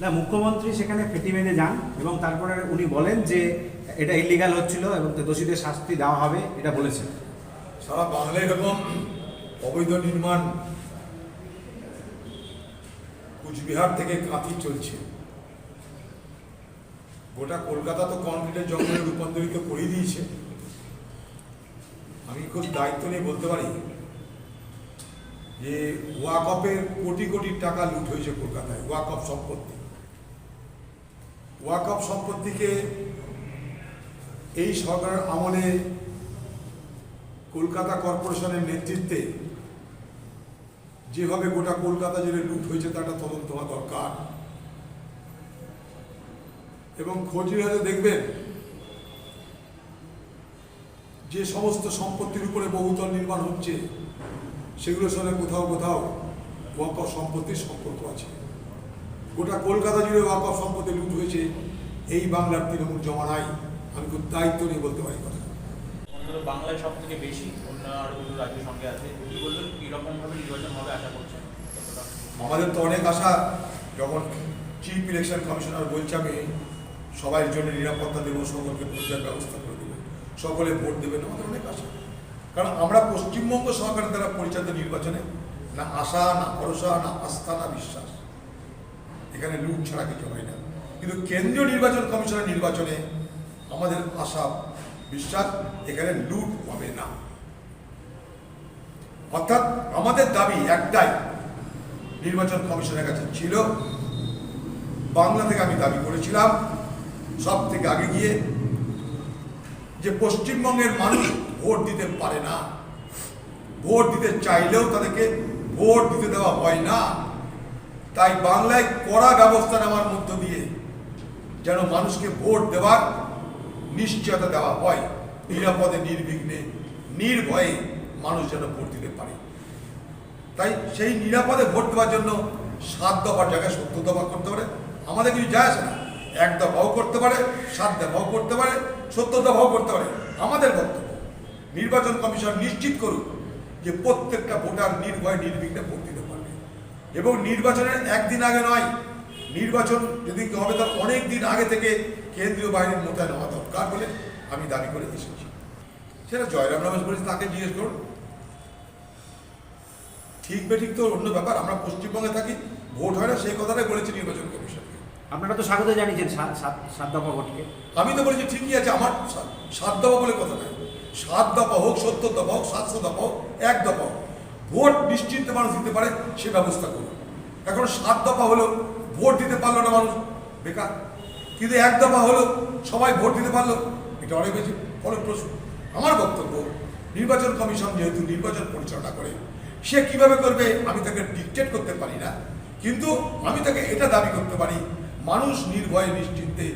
না, মুখ্যমন্ত্রী সেখানে ফেটি মেরে যান এবং তারপরে উনি বলেন যে এটা ইলিগাল হচ্ছিল এবং দোষীদের শাস্তি দেওয়া হবে, এটা বলেছেন। সারা বাংলায় এরকম অবৈধ নির্মাণ কুচবিহার থেকে কাঁথি চলছে। গোটা কলকাতা তো কংক্রিটের জঙ্গলে রূপান্তরিত করে দিয়েছে। আমি খুব দায়িত্ব নিয়ে বলতে পারি যে ওয়াকফের কোটি কোটি টাকা লুট হয়েছে কলকাতায়, ওয়াকফ সম্পত্তি। ওয়াকফ সম্পত্তিকে এই সরকারের আমলে কলকাতা কর্পোরেশনের নেতৃত্বে যেভাবে গোটা কলকাতা জুড়ে লুট হয়েছে একটা তদন্ত হওয়া দরকার। এবং খোঁজ নিয়ে হয়তো দেখবেন যে সমস্ত সম্পত্তির উপরে বহুতল নির্মাণ হচ্ছে সেগুলোর সঙ্গে কোথাও কোথাও ওয়াকফ সম্পত্তির সম্পর্ক আছে। গোটা কলকাতা জুড়ে ওয়াকফ সম্পত্তি লুট হয়েছে। এই বাংলার তৃণমূল জমানায় আমি খুব দায়িত্ব নিয়ে বলতে পারি কথা। বাংলায় সব থেকে বেশি অন্য রাজ্যের সঙ্গে আছে। কি বলবেন? কীরকম নির্বাচন হবে আশা করছেন? আমাদের তো অনেক আশা। যখন চিফ ইলেকশন কমিশনার বলছে আমি সবার জন্য নিরাপত্তা দেবো সকলকে ভোটের ব্যবস্থা করে দেবো। সকলে ভোট দেবেন আমাদের অনেক আশা। কারণ আমরা পশ্চিমবঙ্গ সরকারের দ্বারা পরিচালিত নির্বাচনে না আশা না ভরসা না আস্থা না বিশ্বাস। এখানে লুট ছাড়া কিছু হয় না। কিন্তু কেন্দ্রীয় নির্বাচন কমিশনের নির্বাচনে আমাদের আশা, বিশ্বাস, এখানে লুট হবে না। অর্থাৎ আমাদের দাবি একটাই, নির্বাচন কমিশনের কাছে ছিল, বাংলা থেকে আমি দাবি করেছিলাম, সব থেকে আগে গিয়ে যে পশ্চিমবঙ্গের মানুষ ভোট দিতে পারে না, ভোট দিতে চাইলেও তাদেরকে ভোট দিতে দেওয়া হয় না। তাই বাংলায় কড়া ব্যবস্থা নেওয়ার মধ্য দিয়ে যেন মানুষকে ভোট দেওয়ার নিশ্চয়তা দেওয়া হয়, নিরাপদে, নির্বিঘ্নে, নির্ভয়ে মানুষ যেন ভোট দিতে পারে। তাই সেই নিরাপদে ভোট দেওয়ার জন্য সাত দফার জায়গায় সত্তর দফা করতে পারে। আমাদের কিছু যায় আসে না। এক দফাও করতে পারে, সাত দফাও করতে পারে, সত্তর দফাও করতে পারে। আমাদের বক্তব্য, নির্বাচন কমিশন নিশ্চিত করুক যে প্রত্যেকটা ভোটার নির্ভয়, নির্বিঘ্নে ভোট এবং নির্বাচনের একদিন আগে নয় নির্বাচন যদি হবে তার অনেক দিন আগে থেকে কেন্দ্রীয় বাহিনীর মোতায়েন হওয়া দরকার বলে আমি দাবি করে এসেছি। সেটা জয়রাম রমেশ বলেছে তাকে জিজ্ঞেস করুন। ঠিক বেঠিক তো অন্য ব্যাপার আমরা পশ্চিমবঙ্গে থাকি ভোট হয় না সেই কথাটাই বলেছি নির্বাচন কমিশনকে আপনারা তো স্বাগত জানিয়েছেন সাত দফা ভোটকে। আমি তো বলেছি ঠিকই আছে আমার সাত দফা বলে কথা নাই। সাত দফা হোক সত্তর দফা হোক সাতশো দফা হোক এক দফা হোক। ভোট নিশ্চিন্তে মানুষ দিতে পারে, সে ব্যবস্থা করুন। এখন সাত দফা হলো ভোট দিতে পারল না মানুষ, বেকার। কিন্তু এক দফা হলো সবাই ভোট দিতে পারল, এটা অনেক বেশি ফলপ্রসূ। আমার বক্তব্য, নির্বাচন কমিশন যেহেতু নির্বাচন পরিচালনা করে, সে কীভাবে করবে আমি তাকে ডিকটেট করতে পারি না, কিন্তু আমি তাকে এটা দাবি করতে পারি, মানুষ নির্ভয়ে নিশ্চিন্তে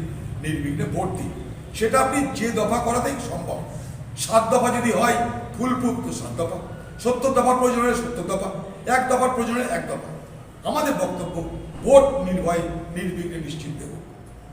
নির্বিঘ্নে ভোট দিন সেটা আপনি যে দফা করাতেই সম্ভব। সাত দফা যদি হয় তো সাত দফা। সত্তর দফার প্রয়োজন হলে সত্তর দফা, এক দফার প্রয়োজন হলে এক দফা। আমাদের বক্তব্য ভোট নির্ভয়ে নির্বিঘ্নে নিশ্চিত হোক